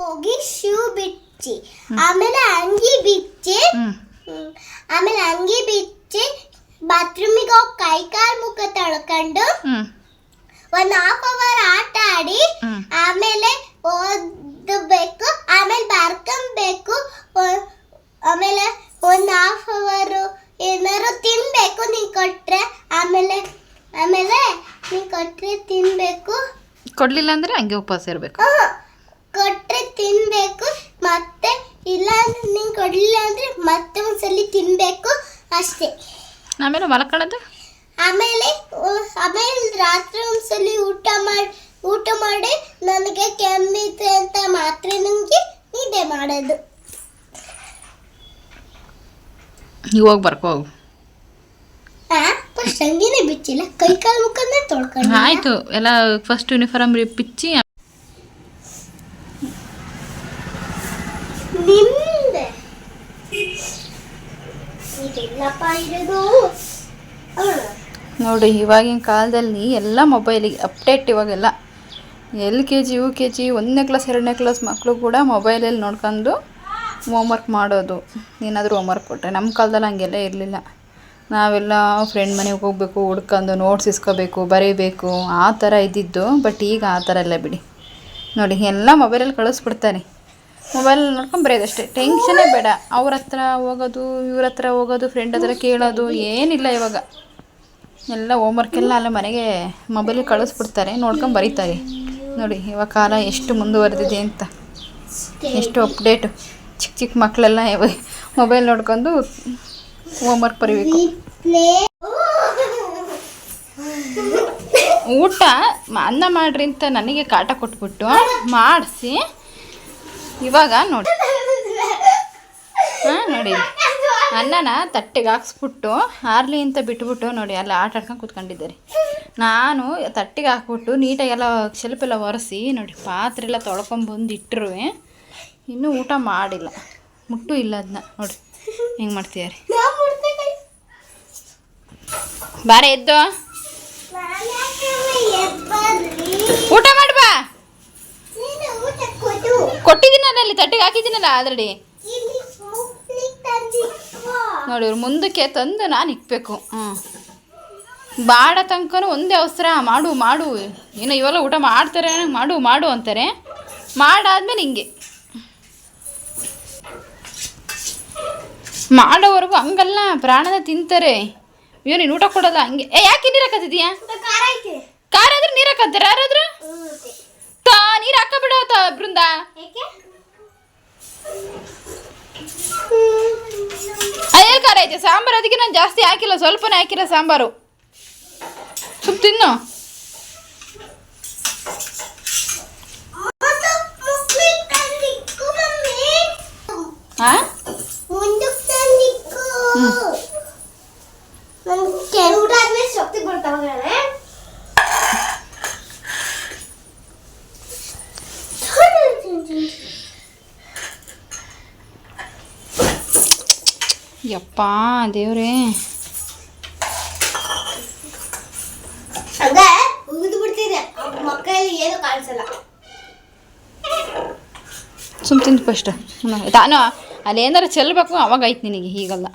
ಹೋಗಿ ಶೂ ಬಿಚ್ಚಿ ಆಮೇಲೆ ಅಂಗಿ ಬಿಚ್ಚಿ ಆಮೇಲೆ ಅಂಗಿ ಬಿಚ್ಚಿ ಬಾತ್ರೂಮಿಗೆ ಹೋಗಿ ಕೈ ಕಾಲು ಮುಖ ತೊಳ್ಕೊಂಡು ಒಂದು ಹಾಫ್ ಅವರ್ ಆಟ ಆಡಿ ಆಮೇಲೆ ಓದಬೇಕು ಆಮೇಲೆ ಬರ್ಕೊಂಬೇಕು ಆಮೇಲೆ ಒಂದ್ ಹಾಫ್ ಅವರ್ ಏನಾರು ತಿನ್ಬೇಕು ನೀ ಕೊಟ್ರೆ ಆಮೇಲೆ ಆಮೇಲೆ ನೀ ಕೊಟ್ರೆ ತಿನ್ಬೇಕು. ಕೊಡ್ಲಿಲ್ಲ ಅಂದ್ರೆ ಹಂಗೆ ಉಪವಾಸ ಇರಬೇಕು. ತಿನ್ಬೇಕು. ಮತ್ತೆ ಇಲ್ಲ ಅಂದ್ರೆ ನೀನ್ ಕೊಡ್ಲಿಲ್ಲ ಅಂದ್ರೆ ಮತ್ತೆ ಒಂದ್ಸಲಿ ತಿನ್ಬೇಕು ಅಷ್ಟೇ. ಆಮೇಲೆ ಮಲ್ಕೊಳ್ಳೋದು ಆಮೇಲೆ ಉ- ಆಮೇಲೆ ರಾತ್ರಿ ಒಂದ್ಸಲಿ ಊಟ ಮಾಡಿ ಊಟ ಮಾಡಿ ನನಗೆ ಕೆಮ್ಮಿದೆ ಅಂತ ಮಾತ್ರ ನನಗೆ ನಿದ್ದೆ ಮಾಡೋದು. ಇವಾಗ ಬರ್ಕೋ ಹೋಗು. ಆ ಫಸ್ಟ್ ಹಂಗೇನೆ ಬಿಚ್ಚಿಲ್ಲ. ಕೈ ಕಾಲು ಮುಖನೇ ತೊಳ್ಕೊಂಡು ಆಯಿತು. ಎಲ್ಲ ಫಸ್ಟ್ ಯೂನಿಫಾರ್ಮ್ ಪಿಚ್ಚಿ ನೋಡಿ, ಇವಾಗಿನ ಕಾಲದಲ್ಲಿ ಎಲ್ಲ ಮೊಬೈಲಿಗೆ ಅಪ್ಡೇಟ್ ಇವಾಗೆಲ್ಲ. L K G, U K G, ಒಂದನೇ ಕ್ಲಾಸ್ ಎರಡನೇ ಕ್ಲಾಸ್ ಮಕ್ಕಳು ಕೂಡ ಮೊಬೈಲಲ್ಲಿ ನೋಡ್ಕೊಂಡು ಹೋಮ್ವರ್ಕ್ ಮಾಡೋದು. ಏನಾದರೂ ಹೋಮ್ವರ್ಕ್ ಕೊಟ್ಟರೆ ನಮ್ಮ ಕಾಲದಲ್ಲಿ ಹಂಗೆಲ್ಲ ಇರಲಿಲ್ಲ. ನಾವೆಲ್ಲ ಫ್ರೆಂಡ್ ಮನೆಗೆ ಹೋಗಬೇಕು ಹುಡ್ಕೊಂಡು ನೋಟ್ಸ್ ಇಸ್ಕೋಬೇಕು, ಬರೀಬೇಕು, ಆ ಥರ ಇದ್ದಿದ್ದು. ಬಟ್ ಈಗ ಆ ಥರ ಎಲ್ಲ ಬಿಡಿ. ನೋಡಿ, ಎಲ್ಲ ಮೊಬೈಲಲ್ಲಿ ಕಳಿಸ್ಬಿಡ್ತಾರೆ ಮೊಬೈಲ್ ನೋಡ್ಕೊಂಡು ಬರೆಯೋದಷ್ಟೇ ಟೆನ್ಷನೇ ಬೇಡ. ಅವ್ರ ಹತ್ರ ಹೋಗೋದು, ಇವ್ರ ಹತ್ರ ಹೋಗೋದು ಫ್ರೆಂಡ್ ಹತ್ರ ಕೇಳೋದು ಏನಿಲ್ಲ ಇವಾಗ. ಎಲ್ಲ ಹೋಮ್ವರ್ಕ್ ಎಲ್ಲ ಅಲ್ಲ ಮನೆಗೆ ಮೊಬೈಲಿಗೆ ಕಳಿಸ್ಬಿಡ್ತಾರೆ. ನೋಡ್ಕೊಂಡು ಬರೀತಾರೆ. ನೋಡಿ, ಇವಾಗ ಕಾಲ ಎಷ್ಟು ಮುಂದುವರೆದಿದೆ ಅಂತ. ಎಷ್ಟು ಅಪ್ಡೇಟು ಚಿಕ್ಕ ಚಿಕ್ಕ ಮಕ್ಕಳೆಲ್ಲ ಮೊಬೈಲ್ ನೋಡ್ಕೊಂಡು ಹೋಮ್ವರ್ಕ್ ಬರೀಬೇಕು. ಊಟ ಅನ್ನ ಮಾಡ್ರಿ ಅಂತ ನನಗೆ ಕಾಟ ಕೊಟ್ಬಿಟ್ಟು ಮಾಡಿಸಿ. ಇವಾಗ ನೋಡಿ. ಹಾಂ, ನೋಡಿ. ಅನ್ನನ ತಟ್ಟೆಗೆ ಹಾಕ್ಸ್ಬಿಟ್ಟು ಆರ್ಲಿ ಅಂತ ಬಿಟ್ಬಿಟ್ಟು ನೋಡಿ, ಅಲ್ಲಿ ಆಟ ಆಡ್ಕೊಂಡು ಕೂತ್ಕೊಂಡಿದ್ದಾರೆ. ನಾನು ತಟ್ಟೆಗೆ ಹಾಕ್ಬಿಟ್ಟು ನೀಟಾಗೆಲ್ಲ ಎಲ್ಲ ಒರೆಸಿ ನೋಡಿ, ಪಾತ್ರೆ ಎಲ್ಲ ತೊಳ್ಕೊಂಬಂದು ಇಟ್ಟರು ಇನ್ನೂ ಊಟ ಮಾಡಿಲ್ಲ. ಮುಟ್ಟು ಇಲ್ಲ ಅದನ್ನ ನೋಡಿ, ಹೆಂಗೆ ಮಾಡ್ತಿದ್ದಾರೆ. ಬಾರೆ ಎದ್ದು. ತಟ್ಟೆಗೆ ಹಾಕಿದ್ದೀನಲ್ಲ ಆಲ್ರೆಡಿ? ನೋಡಿ ಇವ್ರು ಮುಂದಕ್ಕೆ ತಂದು ನಾನು ಇಕ್ಬೇಕು. ಹ್ಞೂ ಬಾಡ ತನಕನೂ ಒಂದೇ ಅವಸರ ಮಾಡು ಮಾಡು. ಏನೋ ಇವೆಲ್ಲ ಊಟ ಮಾಡ್ತಾರೆ ಮಾಡು ಮಾಡು ಅಂತಾರೆ. ಮಾಡಾದ್ಮೇಲೆ ಹಿಂಗೆ. ಮಾಡೋವರೆಗೂ ಹಂಗಲ್ಲ ಪ್ರಾಣನ ತಿಂತಾರೆ. ಅಯ್ಯೋ ನೀನು ಊಟ ಕೊಡಲ್ಲ ಹಂಗೆ. ಏ ಯಾಕೆ ನೀರು ಹಾಕತ್ತಿದ್ಯಾ ಖಾರ ಆದ್ರೆ ನೀರು ಹಾಕತ್ತಾರೆ ಯಾರಾದ್ರೂ? ತಾ ನೀರು ಹಾಕಬಿಡ ಬೃಂದ. ಅದೇನು ಖಾರ ಐತೆ ಸಾಂಬಾರು ಅದಕ್ಕೆ ನಾನು ಜಾಸ್ತಿ ಹಾಕಿಲ್ಲ ಸ್ವಲ್ಪನೇ ಹಾಕಿಲ್ಲ ಸಾಂಬಾರು ಸುಮ್ ತಿನ್ನು ಹಾ ಯಪ್ಪ ದೇವ್ರೇ. ಹಂಗ ಉಗಿದು ಬಿಡ್ತಿದೆ. ಮಕ್ಕಳಲ್ಲಿ ಏನು ಕಾಣಿಸಲ್ಲ. ಸುಮ್ ತಿಂದು ಫಸ್ಟ್ ನಾನು ಅಲ್ಲಿ ಏನಾರ ಚೆಲ್ಬೇಕು ಅವಾಗ ಆಯ್ತು ನಿನಗೆ ಹೀಗಲ್ಲ.